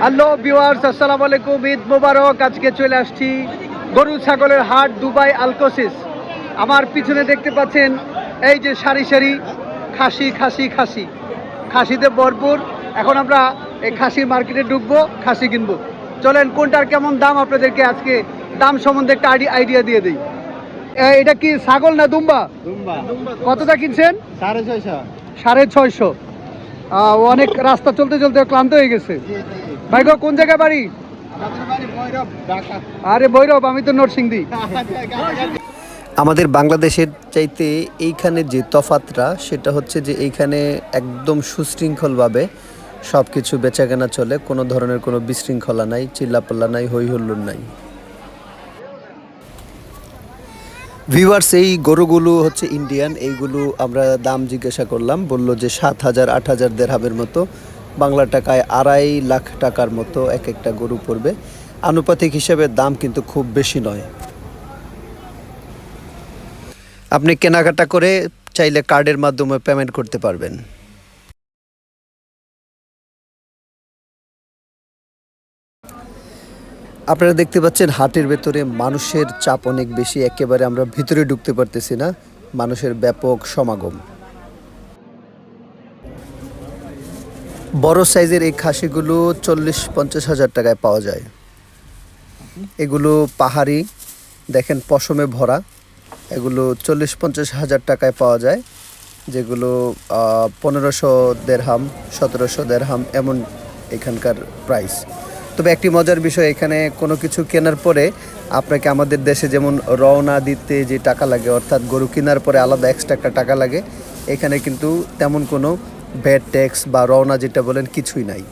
Hello viewers, আসসালামু আলাইকুম, ঈদ মোবারক। আজকে চলে আসছি গরু ছাগলের হাট দুবাই আলকোসিস। আমার পিছনে দেখতে পাচ্ছেন এই যে সারি সারি, খাসি খাসি খাসি। খাসিতে ভরপুর। এখন আমরা এই খাসি মার্কেটে ঢুকবো, খাসি কিনবো। চলেন, কোনটার কেমন দাম আপনাদেরকে আজকে দাম সম্বন্ধে একটা আইডিয়া দিয়ে দিই। এটা কি ছাগল না দুম্বা? কতটা কিনছেন? সাড়ে ছয়শো। সাড়ে ছয়শো। অনেক রাস্তা চলতে চলতে ক্লান্ত হয়ে গেছে। ভাই গো কোন জায়গায় বাড়ি? আমাদের বাড়ি ভৈরব ঢাকা। আরে ভৈরব আমি তো নরসিংদী। আমাদের বাংলাদেশের চাইতে এইখানে যে তফাতটা সেটা হচ্ছে যে এইখানে একদম সুশৃঙ্খলভাবে সব কিছু বেচাকেনা চলে। কোনো ধরনের কোনো বিশৃঙ্খলা নাই চিল্লাপাল্লা নাই হই হুল্লোড় নাই। ভিউয়ার্স এই গরুগুলো হচ্ছে ইন্ডিয়ান এইগুলো আমরা দাম জিজ্ঞাসা করলাম। বলল যে সাত হাজার, আট হাজার দেড়হাবের মতো। বাংলা টাকায় আড়াই লাখ টাকার মতো এক একটা গরু পড়বে। আনুপাতিক হিসাবে দাম কিন্তু খুব বেশি নয়। আপনি কেনাকাটা করে চাইলে কার্ডের মাধ্যমে পেমেন্ট করতে পারবেন। আপনারা দেখতে পাচ্ছেন হাটের ভেতরে মানুষের চাপ অনেক বেশি, একেবারে আমরা ভিতরে ঢুকতে পারতেছি না। মানুষের ব্যাপক সমাগম। বড় সাইজের এই খাসিগুলো চল্লিশ পঞ্চাশ হাজার টাকায় পাওয়া যায়। এগুলো পাহাড়ি, দেখেন পশমে ভরা। এগুলো চল্লিশ পঞ্চাশ হাজার টাকায় পাওয়া যায়, যেগুলো পনেরোশো দেড়হাম, সতেরোশো দেড়হাম, এমন এখানকার প্রাইস তবে একটি মজার বিষয়, এখানে কোনো কিছু কেনার পরে আপনাকে আমাদের দেশে যেমন রওনা দিতে যে টাকা লাগে, অর্থাৎ গরু কেনার পরে আলাদা এক্সট্রা একটা টাকা লাগে, এখানে কিন্তু তেমন কোনো ভ্যাট ট্যাক্স বা রওনা যেটা বলেন কিছুই নাই।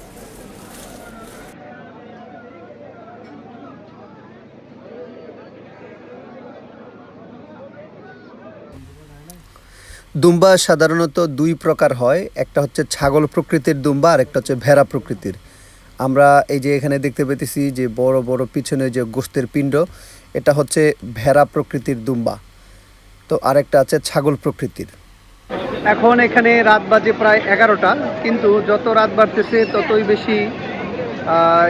দুম্বা সাধারণত দুই প্রকার হয়, একটা হচ্ছে ছাগল প্রকৃতির দুম্বা আর একটা হচ্ছে ভেড়া প্রকৃতির। আমরা এই যে এখানে দেখতে পেতেছি যে বড় বড় পিছনে যে গোস্তের পিণ্ড, এটা হচ্ছে ভেড়া প্রকৃতির দুম্বা। তো আরেকটা আছে ছাগল প্রকৃতির। এখন এখানে রাত বাজে প্রায় এগারোটা, কিন্তু যত রাত বাড়তেছে ততই বেশি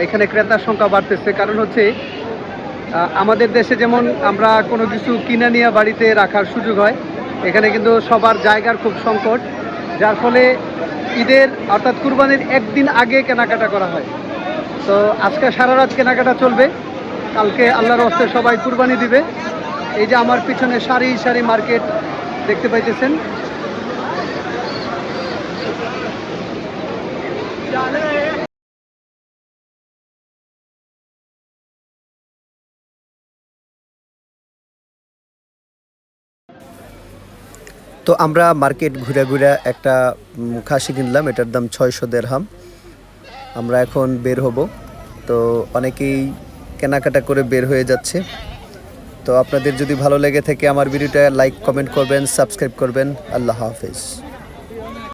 এখানে ক্রেতার সংখ্যা বাড়তেছে। কারণ হচ্ছে আমাদের দেশে যেমন আমরা কোনো কিছু কিনে নিয়ে বাড়িতে রাখার সুযোগ হয়, এখানে কিন্তু সবার জায়গার খুব সংকট, যার ফলে ঈদের অর্থাৎ কুরবানির একদিন আগে কেনাকাটা করা হয়। তো আজকে সারা রাত কেনাকাটা চলবে। কালকে আল্লাহর হস্তে সবাই কুরবানি দিবে। এই যে আমার পিছনে সারি সারি মার্কেট দেখতে পাইতেছেন। তো আমরা মার্কেট ঘুরে ঘুরে একটা খাসি কিনলাম, এটার দাম ছয়শো দেড়হাম। আমরা এখন বের হব। তো অনেকেই কেনাকাটা করে বের হয়ে যাচ্ছে। তো আপনাদের যদি ভালো লেগে থাকে আমার ভিডিওটা লাইক কমেন্ট করবেন সাবস্ক্রাইব করবেন। আল্লাহ হাফেজ।